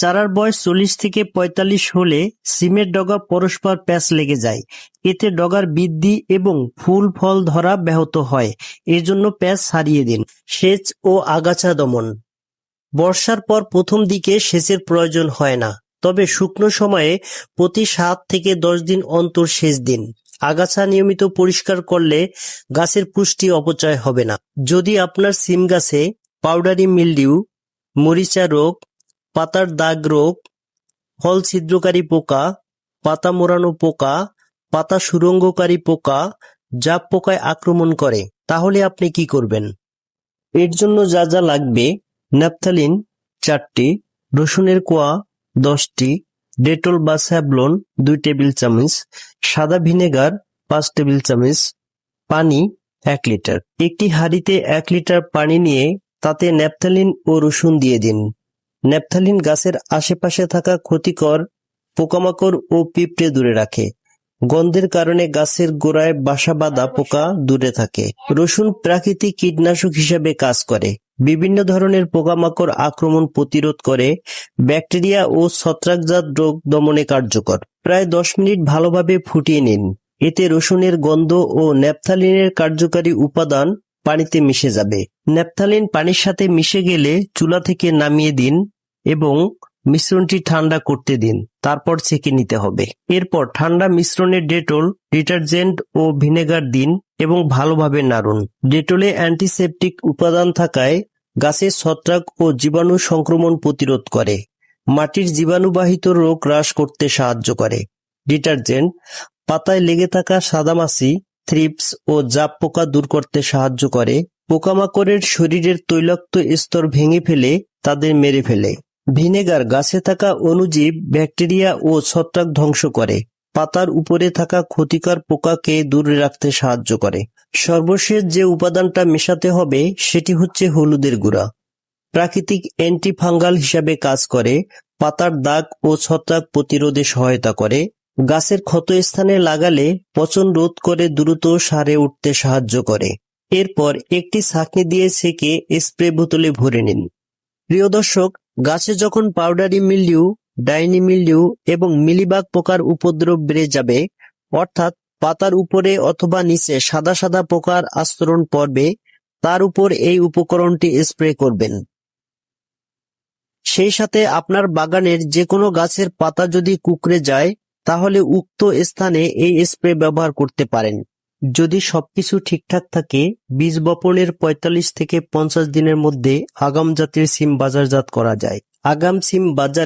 চারার বয়স চল্লিশ থেকে পঁয়তাল্লিশ হলে সিমের ডগা পরস্পর প্যাঁচ লেগে যায়। এতে ডগার বৃদ্ধি এবং ফুল ফল ধরা ব্যাহত হয়। এজন্য প্যাঁচ ছাড়িয়ে দিন। সেচ ও আগাছা দমন। বর্ষার পর প্রথম দিকে সেচের প্রয়োজন হয় না। তবে শুকনো সময়ে প্রতি সাত থেকে দশ দিন অন্তর সেচ দিন। আগাছা নিয়মিত পরিষ্কার করলে গাছের পুষ্টি অপচয় হবে না। যদি আপনার সিম গাছে পাউডারি মিলডিউ, মরিচা রোগ পাতার দাগ রোগ ফল ছিদ্রকারী পোকা, পাতা মোড়ানো পোকা, পাতা সুরঙ্গকারী পোকা, জাপ পোকায় আক্রমণ করে। তাহলে আপনি কি করবেন? এর জন্য যা যা লাগবে, ন্যাপথালিন চারটি, রসুনের কোয়া দশটি, ডেটল বা স্যাবলন দুই টেবিল চামচ, সাদা ভিনেগার পাঁচ টেবিল চামচ, পানি এক লিটার। একটি হাঁড়িতে এক লিটার পানি নিয়ে তাতে ন্যাপথালিন ও রসুন দিয়ে দিন। ন্যাপথালিন গাছের আশেপাশে থাকা ক্ষতিকর পোকামাকড় ও পিঁপড়ে দূরে রাখে। গন্ধের কারণে গাছের গোড়ায় বাসা বাঁধা পোকা দূরে থাকে। রসুন প্রাকৃতিক কীটনাশক হিসেবে কাজ করে। বিভিন্ন ধরনের পোকামাকড় আক্রমণ প্রতিরোধ করে। ব্যাকটেরিয়া ও ছত্রাকজাত রোগ দমনে কার্যকর। প্রায় দশ মিনিট ভালোভাবে ফুটিয়ে নিন। এতে রসুনের গন্ধ ও ন্যাপথালিনের কার্যকারী উপাদান পানিতে মিশে যাবে। ন্যাপথালিন পানির সাথে মিশে গেলে চুলা থেকে নামিয়ে দিন এবং মিশ্রণটি ঠান্ডা করতে দিন। তারপর ছেঁকে নিতে হবে। এরপর ঠান্ডা মিশ্রণে ডেটল, ডিটারজেন্ট ও ভিনেগার দিন এবং ভালোভাবে নাড়ুন। ডেটলে অ্যান্টিসেপটিক উপাদান থাকায় গাছের ছত্রাক ও জীবাণু সংক্রমণ প্রতিরোধ করে। মাটির জীবাণুবাহিত রোগ হ্রাস করতে সাহায্য করে। ডিটারজেন্ট, পাতায় লেগে থাকা সাদামাছি থ্রিপস ও জাপ পোকা দূর করতে সাহায্য করে। পোকামাকড়ের শরীরের তৈলাক্ত স্তর ভেঙে ফেলে, তাদের মেরে ফেলে। ভিনেগার গাছে থাকা অণুজীব, ব্যাকটেরিয়া ও ছত্রাক ধ্বংস করে। পাতার উপরে থাকা ক্ষতিকর পোকাকে দূরে রাখতে সাহায্য করে। সর্বশেষ যে উপাদানটা মেশাতে হবে, সেটি হচ্ছে হলুদের গুঁড়া। প্রাকৃতিক অ্যান্টিফাঙ্গাল হিসাবে কাজ করে, পাতার দাগ ও ছত্রাক প্রতিরোধে সহায়তা করে। গাছের ক্ষতস্থানে লাগালে পচন রোধ করে দ্রুত সারে উঠতে সাহায্য করে। এরপর একটি ছাঁকনি দিয়ে ছেঁকে স্প্রে বোতলে ভরে নিন। প্রিয় দর্শক, গাছে যখন পাউডারি মিলিউ ডাইনি মিলিউ এবং মিলিবাগ পোকার উপদ্রব বেড়ে যাবে, অর্থাৎ পাতার উপরে অথবা নিচে সাদা সাদা পোকার আস্তরণ পড়বে, তার উপর এই উপকরণটি স্প্রে করবেন। সেই সাথে আপনার বাগানের যে কোনো গাছের পাতা যদি কুকড়ে যায় তাহলে উক্ত স্থানে এই স্প্রে ব্যবহার করতে পারেন। যদি সবকিছু ঠিকঠাক থাকে, বীজ বপনের পঁয়তাল্লিশ থেকে পঞ্চাশ দিনের মধ্যে আগাম জাতের সিম বাজারজাত করা যায়। আগাম সিম বাজার